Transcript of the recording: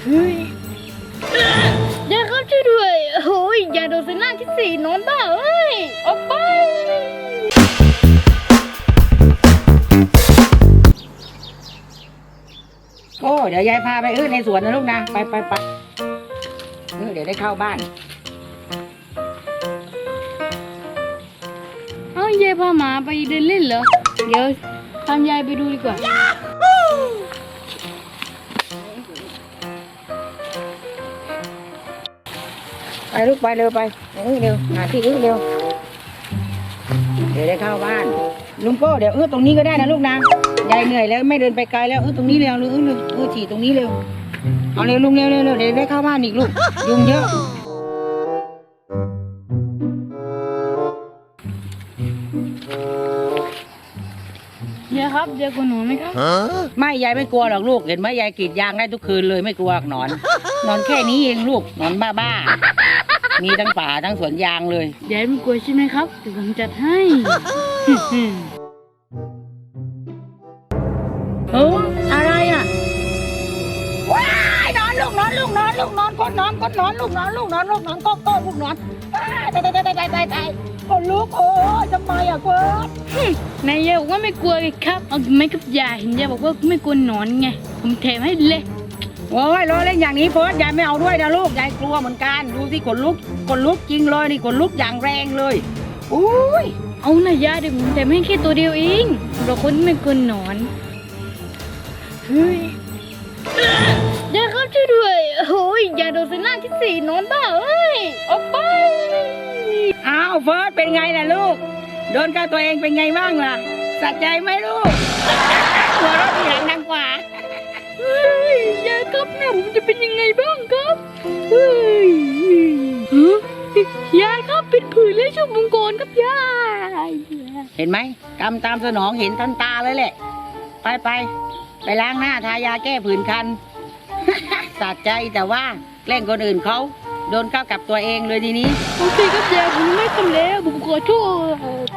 ยายครับช่วยด้วย โอ้ยยาโดนเซน่าที่สี่นอนบ้าเอ้ยออกไป โอ้เดี๋ยวยายพาไปเออในสวนนะลูกนะ ไปไปไปเออเดี๋ยวได้เข้าบ้าน เอ้ายายพาหมาไปเดินเล่นเหรอ เดี๋ยวตามยายไปดูดีกว่า ไปลูกไปเร็วไปเออเร็วหาที่อื้อเร็ว เดี๋ยวได้เข้าบ้านลุงโก้เดี๋ยวเออตรงนี้ก็ได้นะลูกนะยายเหนื่อยแล้วไม่เดินไปไกลแล้วเออตรงนี้เร็วเออเออเออฉี่ตรงนี้เร็วเอาเร็วลุงเร็วเร็วเร็วเดี๋ยวได้เข้าบ้านอีกลูกยุงเยอะยายครับยายกลัวหนูไหมครับไม่ยายไม่กลัวหรอกลูกเห็นไหมยายกรีดยางได้ทุกคืนเลยไม่กลัวหนอน นอนแค่นี้เองลูกนอนบ้าๆ มีทั้งป่าทั้งสวนยางเลยยายไม่กลัวใช่ไหมครับเดี๋ยวผมจัดให้ เอออะไรอะ ว้ายนอนลูกนอนลูกนอนลูกนอนคนนอนคนนอนลูกนอนลูกนอนลูกนอนก็ก็ลูกนอนว้ายตายตายตายตายตายตายคนลุกโอ้ยทำไมอะเฟิร์สนายยายบอกว่าไม่กลัวเลยครับเอาไหม่กับยายเห็นยายบอกว่าไม่กลัวหนอนไง ผมแถมให้เลย โอ้ยล้อเล่นอย่างนี้เฟิร์สยายไม่เอาด้วยนะลูกยายกลัวเหมือนกันดูสิขนลุกขนลุกจริงเลยนี่ขนลุกอย่างแรงเลยอุ้ยเอานายยายเดี๋ยวผมแถมให้แค่ตัวเดียวเองเราคนไม่กลัวหนอนเฮ้ยยายครับช่วยด้วยโอ้ยยาโดนเซน่าที่สี่นอนบ้าเอ้ยออกไปอ้าวเฟิร์สเป็นไงล่ะลูกโดนกับตัวเองเป็นไงบ้างล่ะสะใจไหมลูก เนี่ยผมจะเป็นยังไงบ้างครับเฮ้ยฮะยายครับเป็นผื่นและชุ่มมังกรครับยายเห็นไหมกำตามสนองเห็นทันตาเลยแหละ ไปไปไปล้างหน้าทายาแก้ผื่นคันสะใจแต่ว่าแกล้งคนอื่นเขาโดนเข้ากับตัวเองเลยทีนี้โอเคครับยายผมไม่ทำแล้วผมขอโทษ